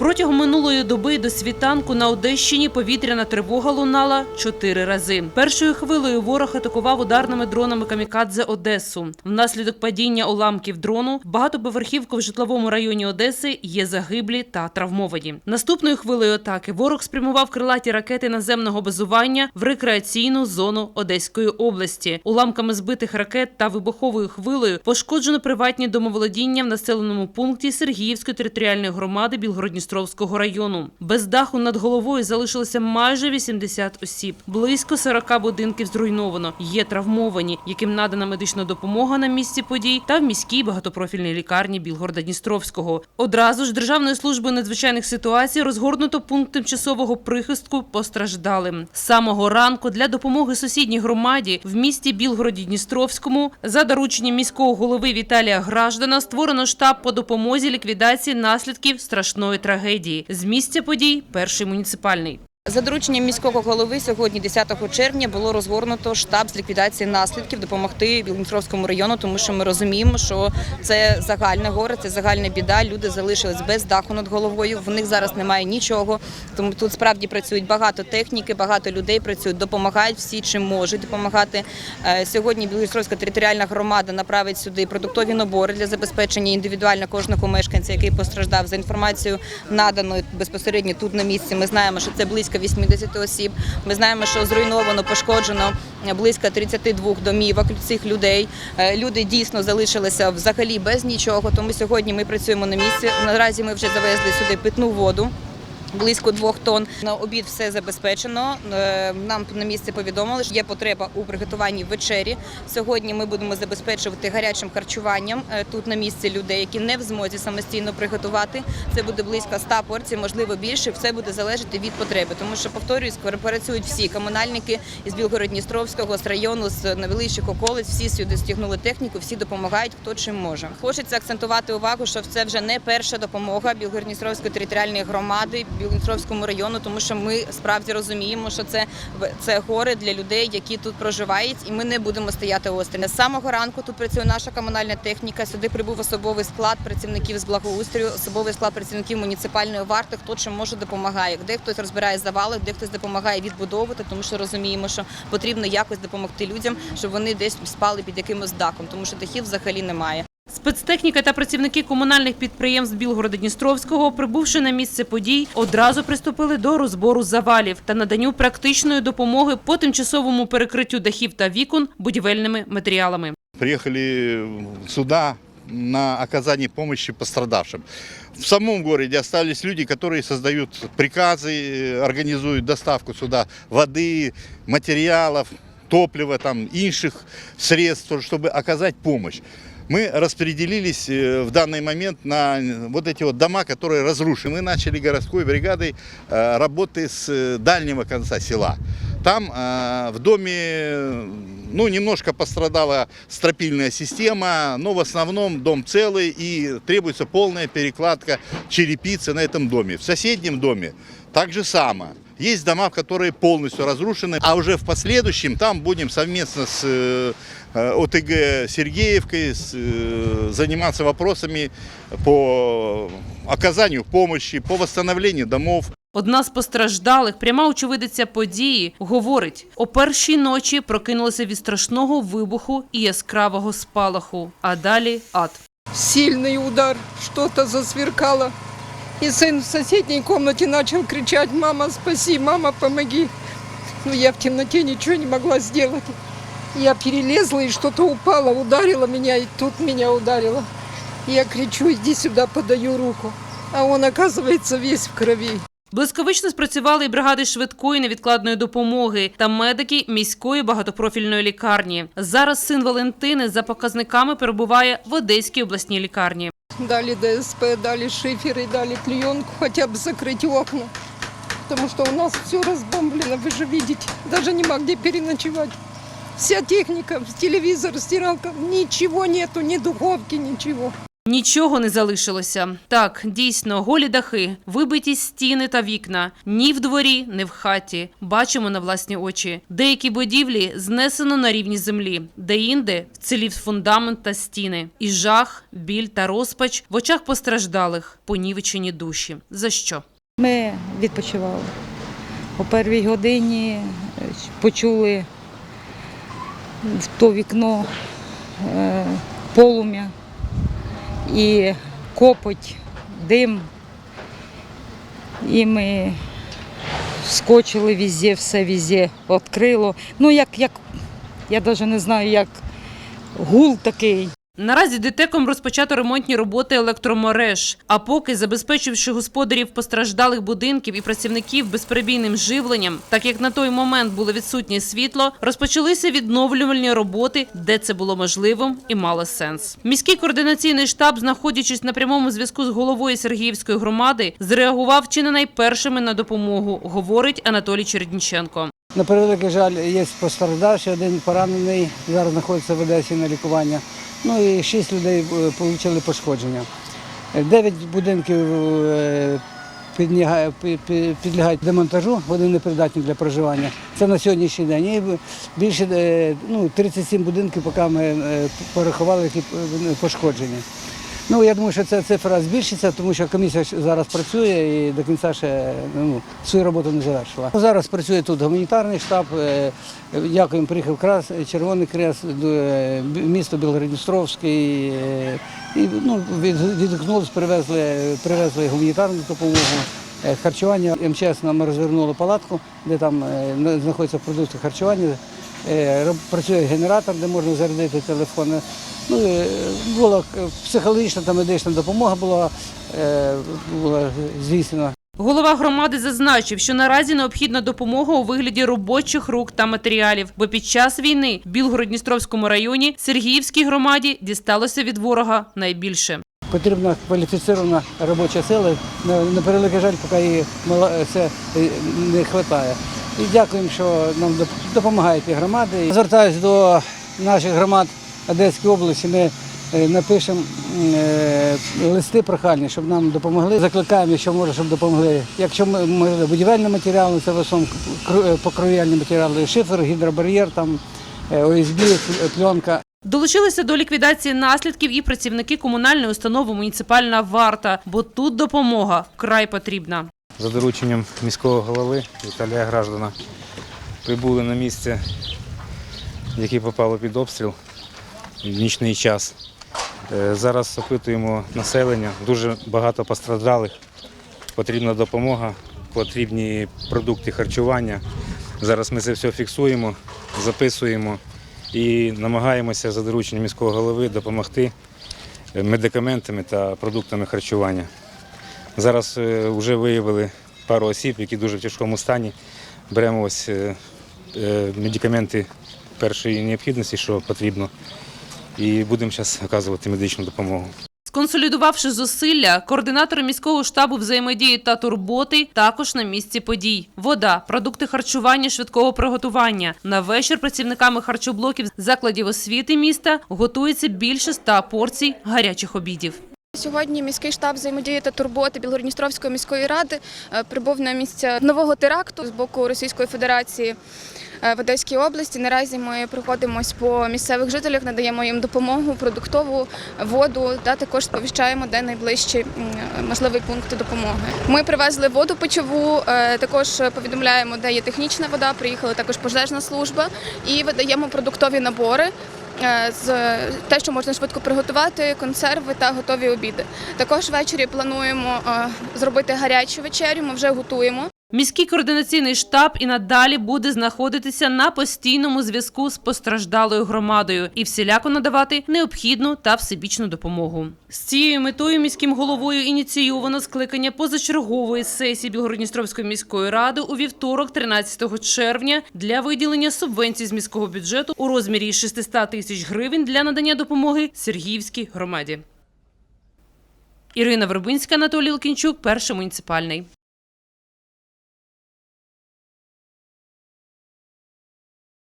Протягом минулої доби до світанку на Одещині повітряна тривога лунала чотири рази. Першою хвилею ворог атакував ударними дронами камікадзе Одесу. Внаслідок падіння уламків дрону багатоповерхівку в житловому районі Одеси є загиблі та травмовані. Наступною хвилею атаки ворог спрямував крилаті ракети наземного базування в рекреаційну зону Одеської області. Уламками збитих ракет та вибуховою хвилею пошкоджено приватні домоволодіння в населеному пункті Сергіївської територіальної громади Білгородністровського району. Без даху над головою залишилося майже 80 осіб. Близько 40 будинків зруйновано. Є травмовані, яким надана медична допомога на місці подій та в міській багатопрофільній лікарні Білгорода Дністровського. Одразу ж Державною службою надзвичайних ситуацій розгорнуто пункт тимчасового прихистку постраждалим. Самого ранку для допомоги сусідній громаді в місті Білгороді Дністровському за дорученням міського голови Віталія Граждана створено штаб по допомозі ліквідації наслідків страшної трагедії. З місця подій перший муніципальний. За дорученням міського голови сьогодні, 10 червня, було розгорнуто штаб з ліквідації наслідків допомогти Білгородністровському району, тому що ми розуміємо, що це загальне горе, це загальна біда. Люди залишились без даху над головою. В них зараз немає нічого. Тому тут справді працюють багато техніки, багато людей працюють, допомагають всі, чим можуть допомагати. Е, Сьогодні Білгородністровська територіальна громада направить сюди продуктові набори для забезпечення індивідуально кожного мешканця, який постраждав за інформацією наданою безпосередньо тут на місці. Ми знаємо, що це близько 80 осіб. Ми знаємо, що зруйновано, пошкоджено близько 32 домівок цих людей. Е, Люди дійсно залишилися взагалі без нічого. Тому сьогодні ми працюємо на місці. Наразі ми вже завезли сюди питну воду. Близько двох тонн на обід все забезпечено. Е, Нам на місці повідомили, що є потреба у приготуванні вечері. Сьогодні ми будемо забезпечувати гарячим харчуванням е, тут на місці людей, які не в змозі самостійно приготувати. Це буде близько 100 порцій, можливо більше. Все буде залежати від потреби. Тому що повторюсь, працюють всі комунальники із Білгород-Дністровського, з району, з найвеличших околиць. Всі сюди стягнули техніку, всі допомагають, хто чим може. Хочеться акцентувати увагу, що це вже не перша допомога Білгород-Дністровської територіальної громади. Білгородністровському району, тому що ми справді розуміємо, що це це горе для людей, які тут проживають, і ми не будемо стояти осторонь. З самого ранку тут працює наша комунальна техніка. Сюди прибув особовий склад працівників з благоустрою, особовий склад працівників муніципальної варти. Хто чим може допомагає. Де хтось розбирає завали, де хтось допомагає відбудовувати, тому що розуміємо, що потрібно якось допомогти людям, щоб вони десь спали під якимось дахом, тому що дахів взагалі немає. Спецтехніка та працівники комунальних підприємств Білгорода Дністровського, прибувши на місце подій, одразу приступили до розбору завалів та наданню практичної допомоги по тимчасовому перекриттю дахів та вікон будівельними матеріалами. приехали сюда на оказание помощи пострадавшим. В самом городе остались люди, которые создают приказы, э, организуют доставку сюда воды, материалов, топлива, там, інших средств, чтобы оказать помощь. Мы распределились э, в данный момент на вот эти вот дома, которые разрушены. Мы начали городской бригадой э, работы с э, дальнего конца села. Там э, в доме э, ну, немножко пострадала стропильная система, но в основном дом целый и требуется полная перекладка черепицы на этом доме. В соседнем доме так же самое. Есть дома, которые полностью разрушены, а уже в последующем там будем совместно с э, э, ОТГ Сергеевкой с, э, заниматься вопросами по оказанию помощи, по восстановлению домов. Одна з постраждалих, пряма очевидиця події, говорить, о першій ночі прокинулася від страшного вибуху і яскравого спалаху, а далі ад. сильный удар, что-то засверкало. И сын в соседней комнате начал кричать, мама, спаси, мама, помоги. Но я в темноте ничего не могла сделать. Я перелезла, и что-то упало, ударило меня, и тут меня ударило. Я кричу, иди сюда, подаю руку. А он, оказывается, весь в крови. Блискавично спрацювали і бригади швидкої невідкладної допомоги та медики міської багатопрофільної лікарні. Зараз син Валентини за показниками перебуває в Одеській обласній лікарні. Дали ДСП, дали шиферы, дали клеенку, хотя бы закрыть окна. Потому что у нас все разбомблено, вы же видите. Даже нема где переночевать. Вся техника, телевизор, стиралка, ничего нету, ни духовки, ничего. Нічого не залишилося. Так, дійсно, голі дахи, вибиті стіни та вікна. Ні в дворі, ні в хаті. Бачимо на власні очі. Деякі будівлі знесено на рівні землі, де-інде вцілів фундамент та стіни. І жах, біль та розпач в очах постраждалих, понівечені душі. За що? Ми відпочивали. О першій годині е, почули в то вікно е, полум'я і копоть, дим. І ми скочили візі, все візі відкрило. Ну, як, як я навіть не знаю, як гул такий. Наразі ДТЕКом розпочато ремонтні роботи електромереж. А поки, забезпечивши господарів постраждалих будинків і працівників безперебійним живленням, так як на той момент було відсутнє світло, розпочалися відновлювальні роботи, де це було можливим і мало сенс. Міський координаційний штаб, знаходячись на прямому зв'язку з головою Сергіївської громади, зреагував чи не найпершими на допомогу, говорить Анатолій Чередніченко. На жаль, є постраждавший, один поранений, зараз знаходиться в Одесі на лікування. Ну і шість людей е, отримали пошкодження. Е, Дев'ять будинків е, підлягають демонтажу, вони непридатні для проживання. Це на сьогоднішній день. І більше е, ну, 37 будинків, поки ми порахували, які пошкодження. Ну, я думаю, що ця цифра збільшиться, тому що комісія зараз працює і до кінця ще ну, свою роботу не завершила. Зараз працює тут гуманітарний штаб. е, Дякуємо, приїхав крас, Червоний Крест, е, місто Білгородністровський. е, І ну, від- привезли, привезли гуманітарну допомогу. е, Харчування МЧС нам розвернуло палатку, де там е, знаходяться продукти харчування. Е, Працює генератор, де можна зарядити телефони. Ну, е, була е, психологічна та медична допомога була, е, була здійснена. Голова громади зазначив, що наразі необхідна допомога у вигляді робочих рук та матеріалів, бо під час війни в Білгород-Дністровському районі Сергіївській громаді дісталося від ворога найбільше. Потрібна кваліфікована робоча сила. На, превеликий жаль, поки її це не вистачає. І дякуємо, що нам доп- допомагають і громади. Звертаюся до наших громад Одеської області. Ми е, напишемо е, листи прохальні, щоб нам допомогли. Закликаємо, якщо може, щоб допомогли. Якщо ми будівельні матеріали, це в основному е, матеріали, шифер, гідробар'єр, там ОСБ, пленка. Долучилися до ліквідації наслідків і працівники комунальної установи муніципальна варта, бо тут допомога вкрай потрібна. За дорученням міського голови Віталія Граждана прибули на місце, яке попало під обстріл в нічний час. Е, Зараз опитуємо населення, дуже багато постраждалих. Потрібна допомога, потрібні продукти харчування. Зараз ми це все фіксуємо, записуємо і намагаємося за дорученням міського голови допомогти е, медикаментами та продуктами харчування. Зараз вже виявили пару осіб, які дуже в тяжкому стані. Беремо ось е, е, медикаменти першої необхідності, що потрібно, і будемо зараз оказувати медичну допомогу. Сконсолідувавши зусилля, координатори міського штабу взаємодії та турботи також на місці подій. Вода, продукти харчування швидкого приготування. На вечір працівниками харчоблоків закладів освіти міста готується більше ста порцій гарячих обідів. Сьогодні міський штаб взаємодії та турботи Білгородністровської міської ради е, прибув на місце нового теракту з боку Російської Федерації е, в Одеській області. Наразі ми проходимось по місцевих жителях, надаємо їм допомогу, продуктову воду та також сповіщаємо, де найближчий м, можливий пункт допомоги. Ми привезли воду печову, е, також повідомляємо, де є технічна вода. Приїхала також пожежна служба і видаємо продуктові набори. Е, з те, що можна швидко приготувати, консерви та готові обіди. Також ввечері плануємо е, зробити гарячу вечерю. Ми вже готуємо. Міський координаційний штаб і надалі буде знаходитися на постійному зв'язку з постраждалою громадою і всіляко надавати необхідну та всебічну допомогу. З цією метою міським головою ініційовано скликання позачергової сесії Білгородністровської міської ради у вівторок, 13 червня, для виділення субвенцій з міського бюджету у розмірі 600 тисяч гривень для надання допомоги Сергіївській громаді. Ірина Вербинська, Анатолій Лукінчук, перший муніципальний.